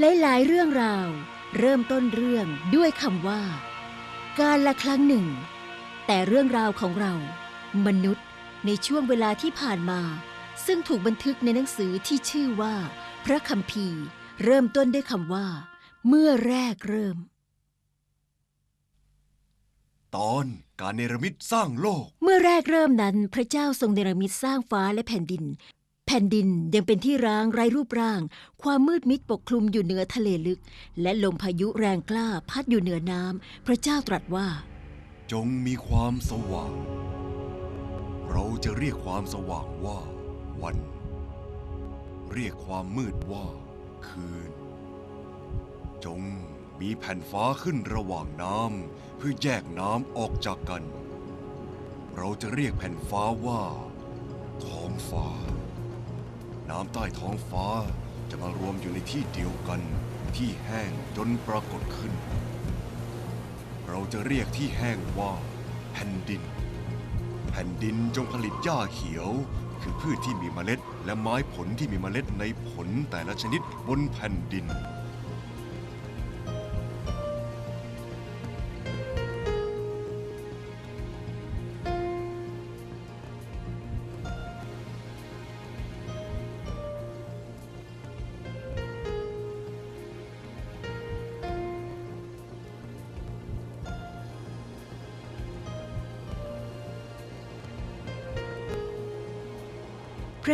หลายๆเรื่องราว เริ่มต้นเรื่องด้วยคำว่า การละครั้งหนึ่ง แต่เรื่องราวของเรา มนุษย์ในช่วงเวลาที่ผ่านมา ซึ่งถูกบันทึกในหนังสือที่ชื่อว่า พระคัมภีร์ เริ่มต้นด้วยคำว่า เมื่อแรกเริ่ม ตอนการเนรมิตสร้างโลก เมื่อแรกเริ่มนั้นพระเจ้าทรงเนรมิตสร้างฟ้าและแผ่นดิน แผ่นดินยังเป็นที่ร้างไร้รูปร่าง ความมืดมิดปกคลุมอยู่เหนือทะเลลึก และลมพายุแรงกล้าพัดอยู่เหนือน้ำพระเจ้าตรัสว่า จงมีความสว่าง เราจะเรียกความสว่างว่าวัน เรียกความมืดว่าคืน จงมีแผ่นฟ้าขึ้นระหว่างน้ำเพื่อแยกน้ำออกจากกัน เราจะเรียกแผ่นฟ้าว่าท้องฟ้า น้ำใต้ท้องฟ้าจะมารวมอยู่ในที่เดียวกันที่แห้งจนปรากฏขึ้น เราจะเรียกที่แห้งว่า แผ่นดิน แผ่นดินจงผลิตหญ้าเขียว คือพืชที่มีเมล็ด และไม้ผลที่มีเมล็ดในผลแต่ละชนิดบนแผ่นดิน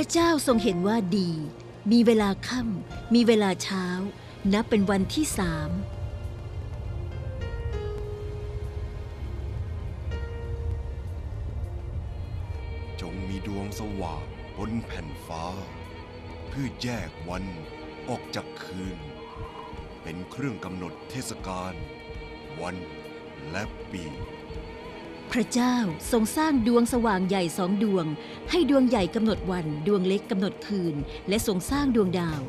ระเจ้าทรงเห็นว่าดี มีเวลาค่ำมีเวลาเช้า นับเป็นวันที่สามจงมีดวงสว่างบนแผ่นฟ้า เพื่อแยกวันออกจากคืน เป็นเครื่องกำหนดเทศกาลวันและปี พระเจ้าทรงสร้างดวงสว่างใหญ่สองดวง ให้ดวงใหญ่กำหนดวันดวงเล็กกำหนดคืน และทรงสร้างดวงดาว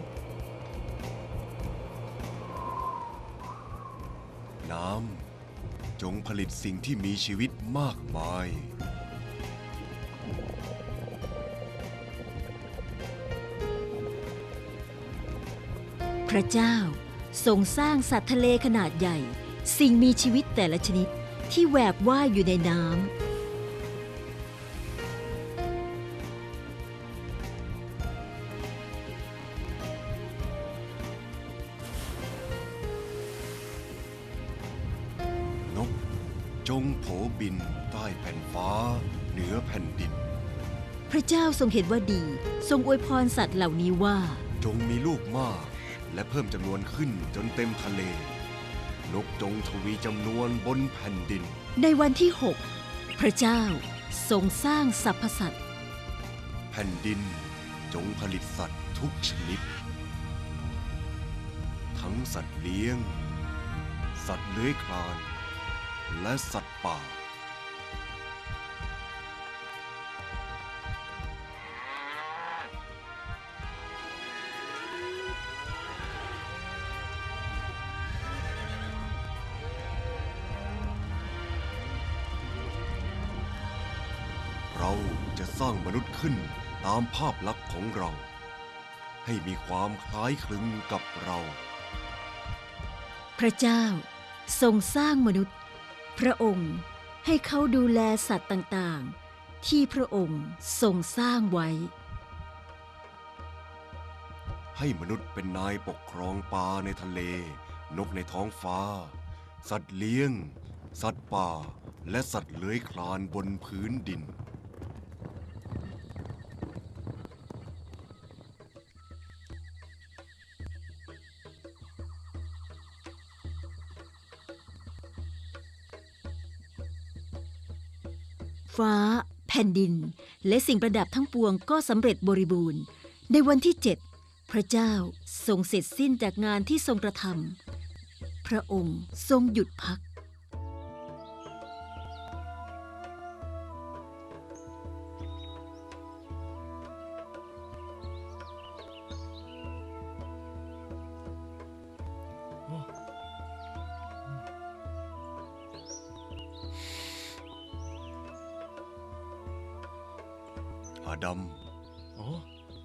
น้ำจงผลิตสิ่งที่มีชีวิตมากมาย พระเจ้าทรงสร้างสัตว์ทะเลขนาดใหญ่ สิ่งมีชีวิตแต่ละชนิด ที่แหวกว่ายอยู่ในน้ำนกจงโผบินใต้แผ่นฟ้า เหนือแผ่นดิน พระเจ้าทรงเห็นว่าดี ทรงอวยพรสัตว์เหล่านี้ว่า จงมีลูกมาก และเพิ่มจำนวนขึ้นจนเต็มทะเล นกจงทวีจำนวนบนแผ่นดิน ในวันที่หกพระเจ้าทรงสร้างสรรพสัตว์ แผ่นดินจงผลิตสัตว์ทุกชนิด ทั้งสัตว์เลี้ยง สัตว์เลื้อยคลาน และสัตว์ป่าเรา ขึ้นตามภาพลักษณ์ของเรา ให้มีความคล้ายคลึงกับเรา พระเจ้าทรงสร้างมนุษย์ พระองค์ให้เขาดูแลสัตว์ต่างๆ ที่พระองค์ทรงสร้างไว้ ให้มนุษย์เป็นนายปกครองปลาในทะเล นกในท้องฟ้า สัตว์เลี้ยง สัตว์ป่า และสัตว์เลื้อยคลานบนพื้นดิน ฟ้า แผ่นดิน และสิ่งประดับทั้งปวงก็สำเร็จบริบูรณ์ ในวันที่เจ็ดพระเจ้าทรงเสร็จสิ้นจากงานที่ทรงกระทำพระองค์ทรงหยุดพัก ดัมอ๋อ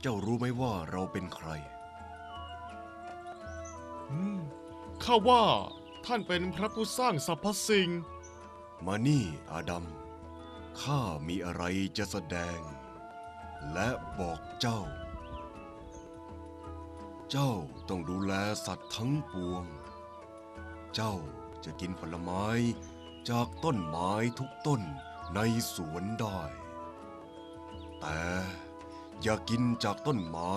เจ้ารู้ไหมว่าเราเป็นใครข้าว่าท่านเป็นพระผู้สร้างสรรพสิ่ง มานี่อาดัม ข้ามีอะไรจะแสดง และบอกเจ้า เจ้าต้องดูแลสัตว์ทั้งปวง เจ้าจะกินผลไม้จากต้นไม้ทุกต้นในสวนได้ แต่อย่ากินจากต้นไม้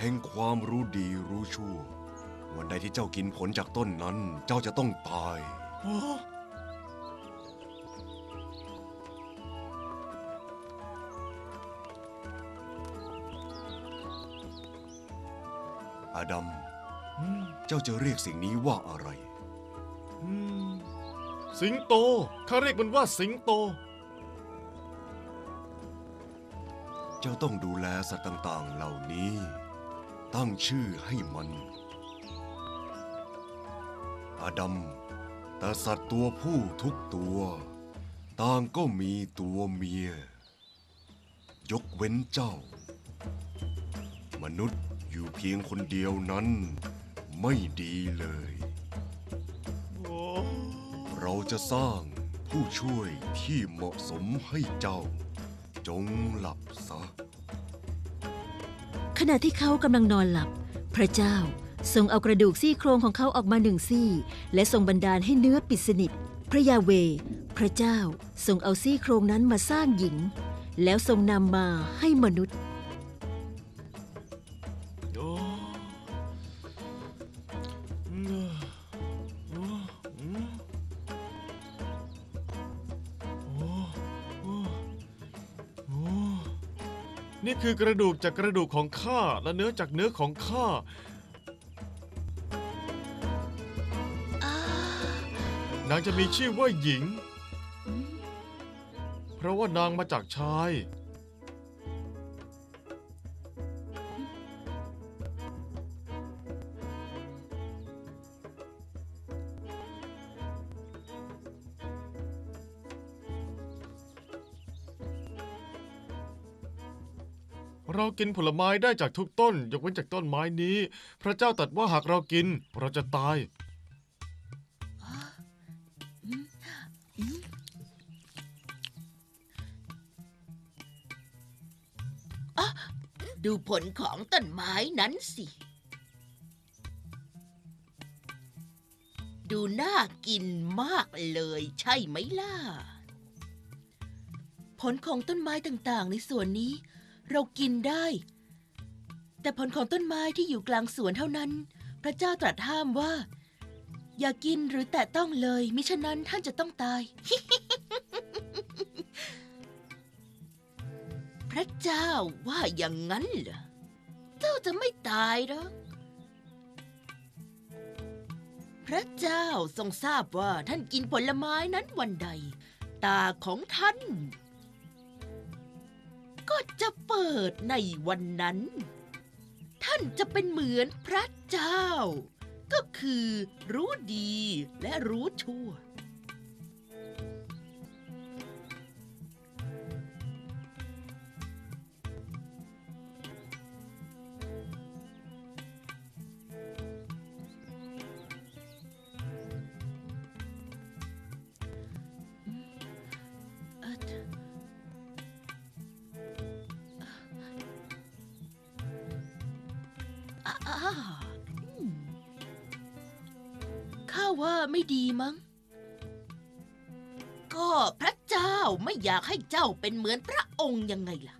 แห่งความรู้ดีรู้ชั่ว วันใดที่เจ้ากินผลจากต้นนั้น เจ้าจะต้องตายอาดัมอืมเจ้าจะเรียกสิ่งนี้ว่าอะไรอืมสิงโต ข้าเรียกมันว่าสิงโต เจ้าต้องดูแลสัตว์ต่างๆ เหล่านี้ ตั้งชื่อให้มัน อาดัม แต่สัตว์ตัวผู้ทุกตัว ต่างก็มีตัวเมีย ยกเว้นเจ้า มนุษย์อยู่เพียงคนเดียวนั้นไม่ดีเลย เราจะสร้างผู้ช่วยที่เหมาะสมให้เจ้า จงหลับซะ ขณะที่เขากำลังนอนหลับ พระเจ้าทรงเอากระดูกซี่โครงของเขาออกมาหนึ่งซี่ และทรงบันดาลให้เนื้อปิดสนิท พระยาเว พระเจ้าทรงเอาซี่โครงนั้นมาสร้างหญิง แล้วทรงนำมาให้มนุษย์ คือกระดูกจากกระดูกของข้าและเนื้อจากเนื้อของข้า นางจะมีชื่อว่าหญิง เพราะว่านางมาจากชาย กินผลไม้ได้จากทุกต้น ยกเว้นจากต้นไม้นี้ พระเจ้าตรัดว่าหากเรากิน เราจะตาย ดูผลของต้นไม้นั้นสิ ดูน่ากินมากเลยใช่ไหมล่ะ ผลของต้นไม้ต่างๆ ในสวนนี้ เรากินได้ แต่ผลของต้นไม้ที่อยู่กลางสวนเท่านั้น พระเจ้าตรัสห้ามว่า อย่ากินหรือแตะต้องเลย มิฉะนั้นท่านจะต้องตาย พระเจ้าว่าอย่างนั้นเหรอเจ้าจะไม่ตายหรอกพระเจ้าทรงทราบว่าท่านกินผลไม้นั้นวันใด ตาของท่าน ก็จะเปิดในวันนั้น ท่านจะเป็นเหมือนพระเจ้า ก็คือรู้ดีและรู้ชั่ว ให้เจ้าเป็นเหมือนพระองค์ยังไงล่ะ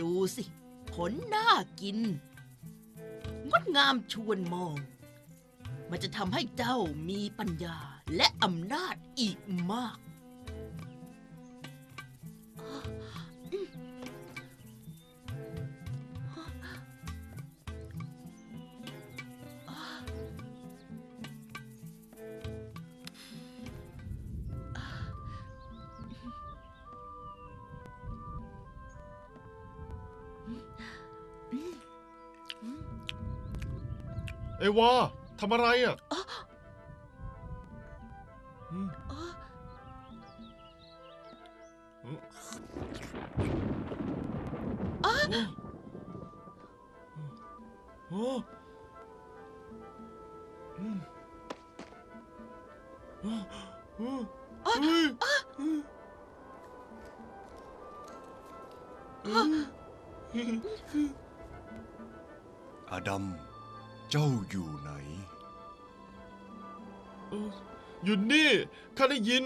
ดูสิ ผลน่ากิน งดงามชวนมอง มันจะทำให้เจ้ามีปัญญาและอำนาจอีกมาก วาทำอะไรอะอืมอ๋ออืมอ๋อโอ้โอ้อืมเฮ้ยอาดัม เจ้าอยู่ไหนอยู่นี่ข้าได้ยิน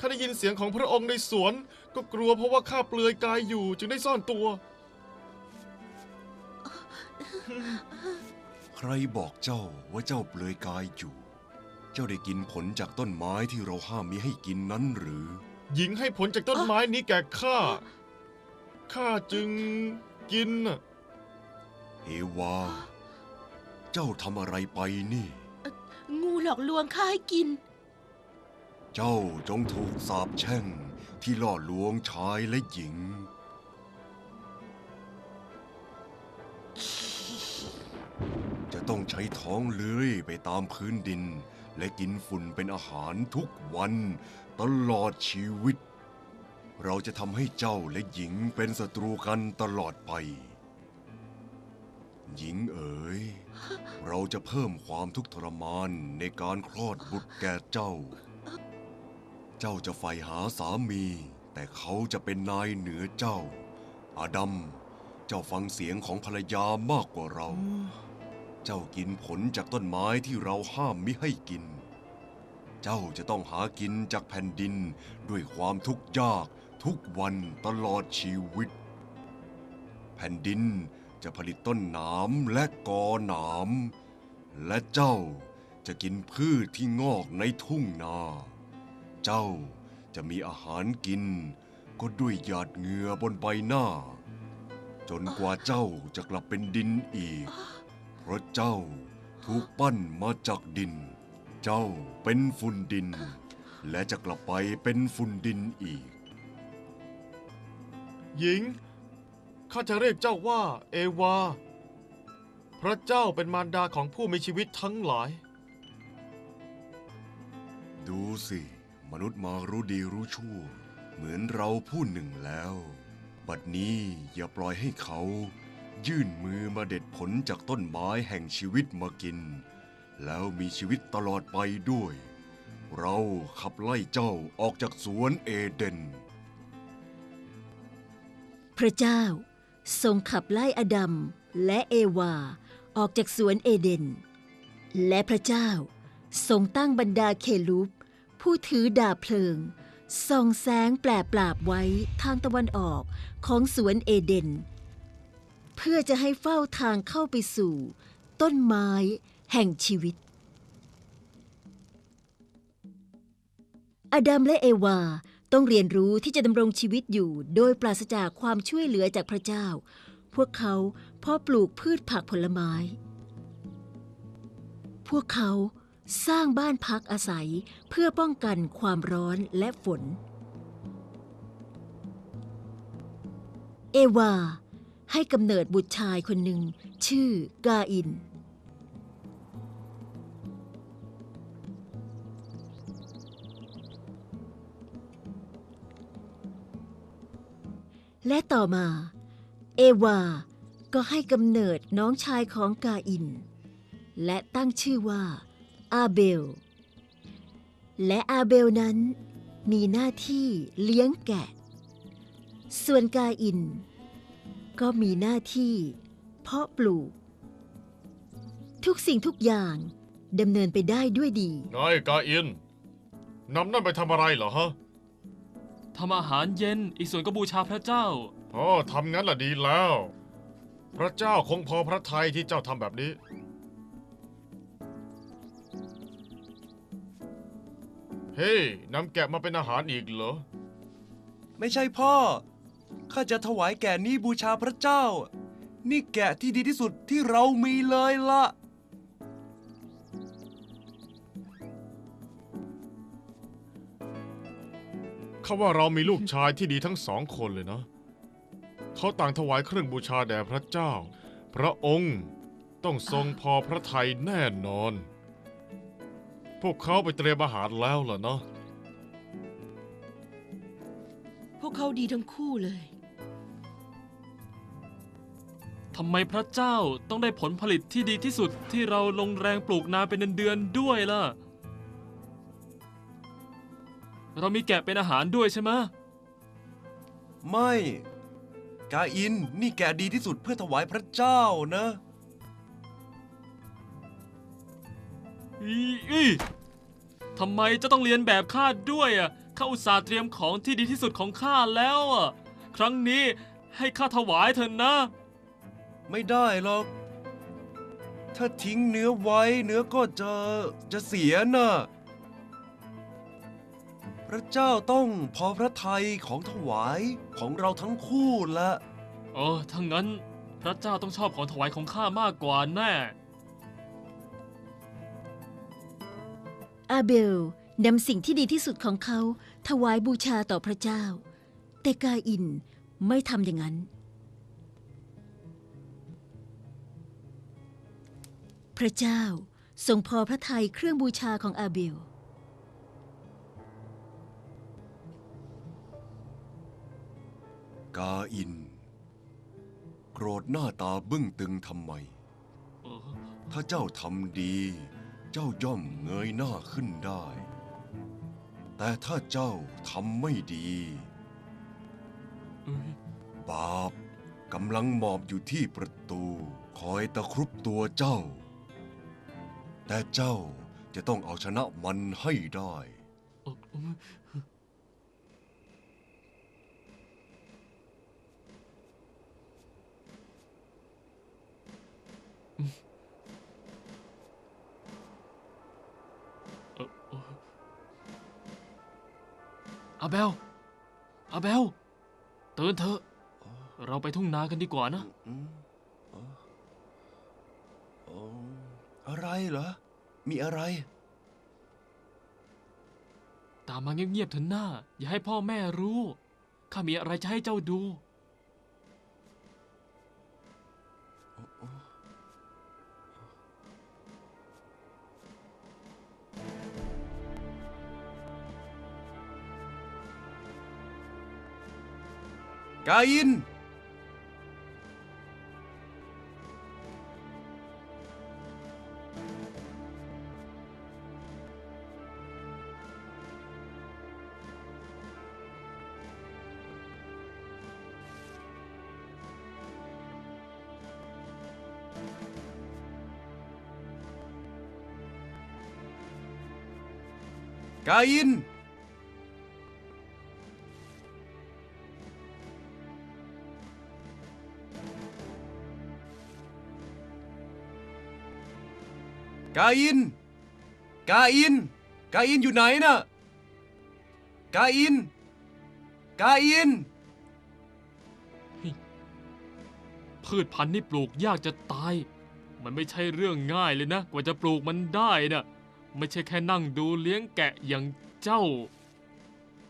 ข้าได้ยินเสียงของพระองค์ในสวน ก็กลัวเพราะว่าข้าเปลือยกายอยู่จึงได้ซ่อนตัว ใครบอกเจ้าว่าเจ้าเปลือยกายอยู่ เจ้าได้กินผลจากต้นไม้ที่เราห้ามมิให้กินนั้นหรือ หญิงให้ผลจากต้นไม้นี้แก่ข้าข้าจึงกินน่ะ เอวา เจ้าทำอะไรไปนี่ งูหลอกลวงข้าให้กิน เจ้าจงถูกสาปแช่งที่ล่อลวงชายและหญิง จะต้องใช้ท้องเลื้อยไปตามพื้นดิน และกินฝุ่นเป็นอาหารทุกวันตลอดชีวิต เราจะทำให้เจ้าและหญิงเป็นศัตรูกันตลอดไป หญิงเอ๋ย เราจะเพิ่มความทุกข์ทรมานในการคลอดบุตรแก่เจ้า เจ้าจะใฝ่หาสามี แต่เขาจะเป็นนายเหนือเจ้า อาดัม เจ้าฟังเสียงของภรรยามากกว่าเรา เจ้ากินผลจากต้นไม้ที่เราห้ามมิให้กิน เจ้าจะต้องหากินจากแผ่นดินด้วยความทุกข์ยากทุกวันตลอดชีวิต แผ่นดิน จะผลิตต้นหนามและกอหนาม และเจ้าจะกินพืชที่งอกในทุ่งนา เจ้าจะมีอาหารกิน ก็ด้วยหยาดเหงื่อบนใบหน้า จนกว่าเจ้าจะกลับเป็นดินอีก เพราะเจ้าถูกปั้นมาจากดิน เจ้าเป็นฝุ่นดิน และจะกลับไปเป็นฝุ่นดินอีก หญิง ข้าจะเรียกเจ้าว่า เอวา พระเจ้าเป็นมารดาของผู้มีชีวิตทั้งหลาย ดูสิ มนุษย์มารู้ดีรู้ชั่ว เหมือนเราผู้หนึ่งแล้ว บัดนี้อย่าปล่อยให้เขา ยื่นมือมาเด็ดผลจากต้นไม้แห่งชีวิตมากิน แล้วมีชีวิตตลอดไปด้วย เราขับไล่เจ้าออกจากสวนเอเดนพระเจ้า ทรงขับไล่อดัมและเอวาออกจากสวนเอเดน และพระเจ้าทรงตั้งบรรดาเคลูป ผู้ถือดาบเพลิงส่องแสงแปลปราบไว้ทางตะวันออกของสวนเอเดน เพื่อจะให้เฝ้าทางเข้าไปสู่ ต้นไม้แห่งชีวิต อดัมและเอวา ต้องเรียนรู้ที่จะดำรงชีวิตอยู่โดยปราศจากความช่วยเหลือจากพระเจ้า พวกเขาเพาะปลูกพืชผักผลไม้ พวกเขาสร้างบ้านพักอาศัยเพื่อป้องกันความร้อนและฝน เอวา ให้กำเนิดบุตรชายคนหนึ่ง ชื่อกาอิน และต่อมา เอวา ก็ให้กำเนิดน้องชายของกาอิน และตั้งชื่อว่า อาเบล และอาเบลนั้น มีหน้าที่เลี้ยงแกะ ส่วนกาอิน ก็มีหน้าที่ เพาะปลูก ทุกสิ่งทุกอย่างดำเนินไปได้ด้วยดี นายกาอินนำนั่นไปทำอะไรเหรอฮะ ทำอาหารเย็น อีกส่วนก็บูชาพระเจ้าอ๋อทำงั้นล่ะดีแล้ว พระเจ้าคงพอพระทัยที่เจ้าทำแบบนี้ เฮ้ยนำแกะมาเป็นอาหารอีกเหรอ ไม่ใช่พ่อ ข้าจะถวายแก่นี้บูชาพระเจ้า นี่แกะที่ดีที่สุดที่เรามีเลยล่ะ เขาว่าเรามีลูกชายที่ดีทั้งสองคนเลยนะเขาต่างถวายเครื่องบูชาแด่พระเจ้า พระองค์ต้องทรงพอพระทัยแน่นอน พวกเขาไปเตรียมอาหารแล้วล่ะเนาะพวกเขาดีทั้งคู่เลย ทำไมพระเจ้าต้องได้ผลผลิตที่ดีที่สุดที่เราลงแรงปลูกนาเป็นเดือนๆด้วยล่ะ เรามีแกะเป็นอาหารด้วยใช่ไหมไม่ กาอินนี่แกะดีที่สุดเพื่อถวายพระเจ้านะ อีอีทำไมจะต้องเรียนแบบข้าด้วยอะข้าอุตส่าห์เตรียมของที่ดีที่สุดของข้าแล้วอะครั้งนี้ให้ข้าถวายเถอะนะ ไม่ได้หรอก ถ้าทิ้งเนื้อไว้เนื้อก็จะจะเสียน่ะ พระเจ้าต้องพอพระทัยของถวายของเราทั้งคู่ละเออถ้างั้นพระเจ้าต้องชอบของถวายของข้ามากกว่าแน่ อาเบลนำสิ่งที่ดีที่สุดของเขาถวายบูชาต่อพระเจ้า แต่กาอินไม่ทำอย่างนั้น พระเจ้าทรงพอพระทัยเครื่องบูชาของอาเบล กาอิน โกรธหน้าตาบึ้งตึงทำไม ถ้าเจ้าทำดี เจ้าย่อมเงยหน้าขึ้นได้ แต่ถ้าเจ้าทำไม่ดี บาปกำลังหมอบอยู่ที่ประตู คอยตะครุบตัวเจ้า แต่เจ้าจะต้องเอาชนะมันให้ได้ อาเบลอาเบลตื่นเถอะ เราไปทุ่งนากันดีกว่านะอืมอ๋ออ๋ออะไรเหรอ มีอะไร ตามมาเงียบๆเถอะหน้า อย่าให้พ่อแม่รู้ ข้ามีอะไรจะให้เจ้าดู กาอิน กาอิน กาอิน กาอิน กาอินอยู่ไหนน่ะกาอิน กาอิน พืชพันธุ์นี่ปลูกยากจะตาย มันไม่ใช่เรื่องง่ายเลยนะ กว่าจะปลูกมันได้น่ะไม่ใช่แค่นั่งดูเลี้ยงแกะอย่างเจ้า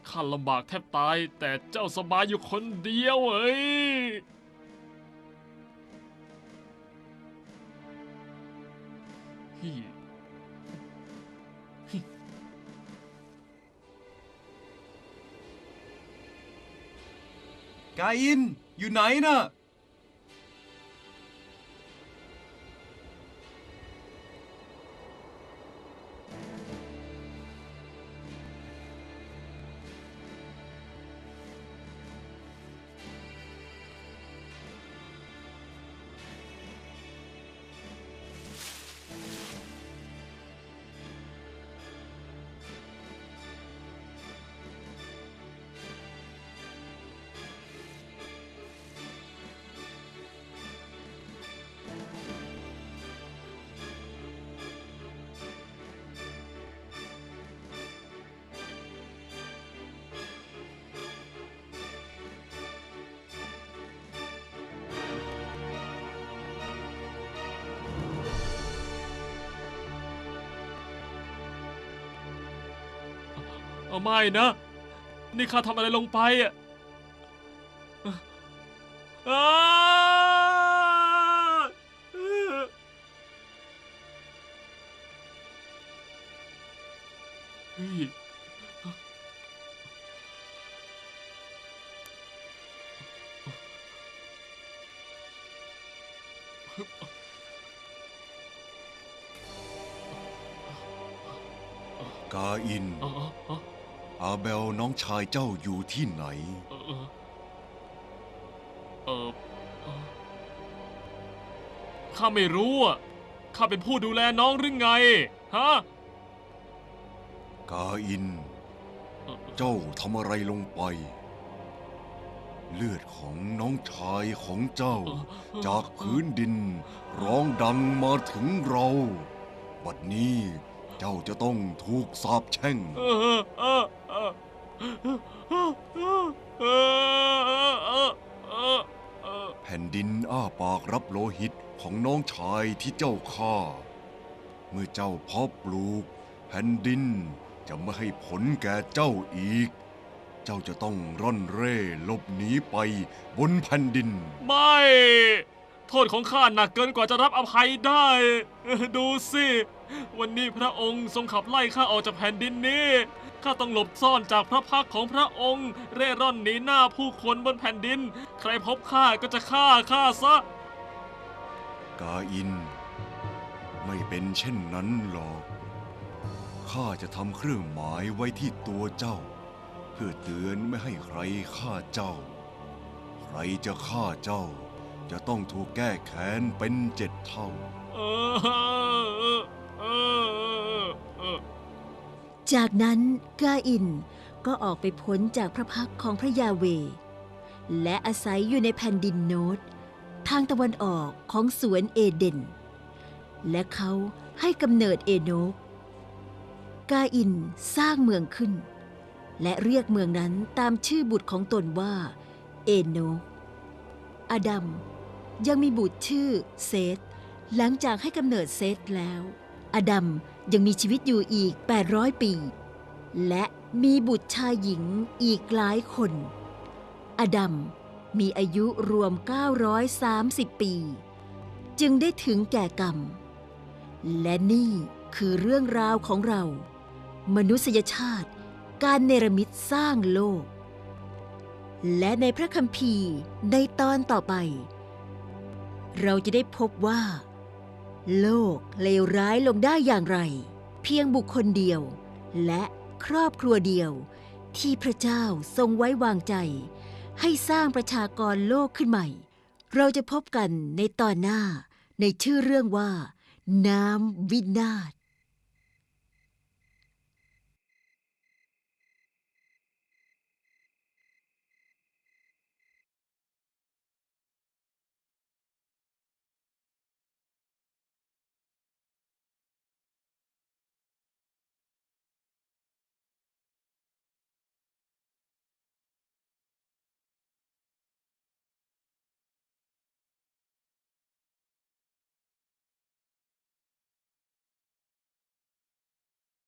ข้าลำบากแทบตาย แต่เจ้าสบายอยู่คนเดียวเอ้ย กาอิน อยู่ไหนน่ะ เอาไม่นะ นี่ข้าทำอะไรลงไปอะอ้าเฮ้ยกาอิน อ๋ออ๋อ อาเบลน้องชายเจ้าอยู่ที่ไหนเออเออเออเออข้าไม่รู้อะ ข้าเป็นผู้ดูแลน้องหรือไง ฮะกาอิน เออเจ้าทำอะไรลงไป เลือดของน้องชายของเจ้า จากพื้นดิน ร้องดังมาถึงเรา บัดนี้ เจ้าจะต้องถูกสาปแช่ง แผ่นดินอ้าปากรับโลหิตของน้องชายที่เจ้าฆ่า เมื่อเจ้าเพาะปลูก แผ่นดินจะไม่ให้ผลแก่เจ้าอีก เจ้าจะต้องร่อนเร่หลบหนีไปบนแผ่นดิน ไม่ โทษของข้าหนักเกินกว่าจะรับอภัยได้ ดูสิ วันนี้พระองค์ทรงขับไล่ข้าออกจากแผ่นดินนี้ข้าต้องหลบซ่อนจากพระพักของพระองค์ เร่ร่อนหนีหน้าผู้คนบนแผ่นดิน ใครพบข้าก็จะฆ่าข้าซะ กาอิน ไม่เป็นเช่นนั้นหรอก ข้าจะทำเครื่องหมายไว้ที่ตัวเจ้า เพื่อเตือนไม่ให้ใครฆ่าเจ้า ใครจะฆ่าเจ้า จะต้องถูกแก้แค้นเป็นเจ็ดเท่า จากนั้นกาอินก็ออกไปพ้นจากพระพักของพระยาเว และอาศัยอยู่ในแผ่นดินโนดทางตะวันออกของสวนเอเดน และเขาให้กำเนิดเอโนก กาอินสร้างเมืองขึ้น และเรียกเมืองนั้นตามชื่อบุตรของตนว่า เอโนกอดัม ยังมีบุตรชื่อเซธหลังจากให้กำเนิดเซธแล้ว อดัมยังมีชีวิตอยู่อีก 800 ปี และมีบุตรชายหญิงอีกหลายคน อดัมมีอายุรวม 930 ปี จึงได้ถึงแก่กรรม และนี่คือเรื่องราวของเรา มนุษยชาติ การเนรมิตสร้างโลก และในพระคัมภีร์ในตอนต่อไป เราจะได้พบว่า โลกเลวร้ายลงได้อย่างไร เพียงบุคคลเดียว และครอบครัวเดียว ที่พระเจ้าทรงไว้วางใจ ให้สร้างประชากรโลกขึ้นใหม่ เราจะพบกันในตอนหน้าในชื่อเรื่องว่า น้ำวินาศ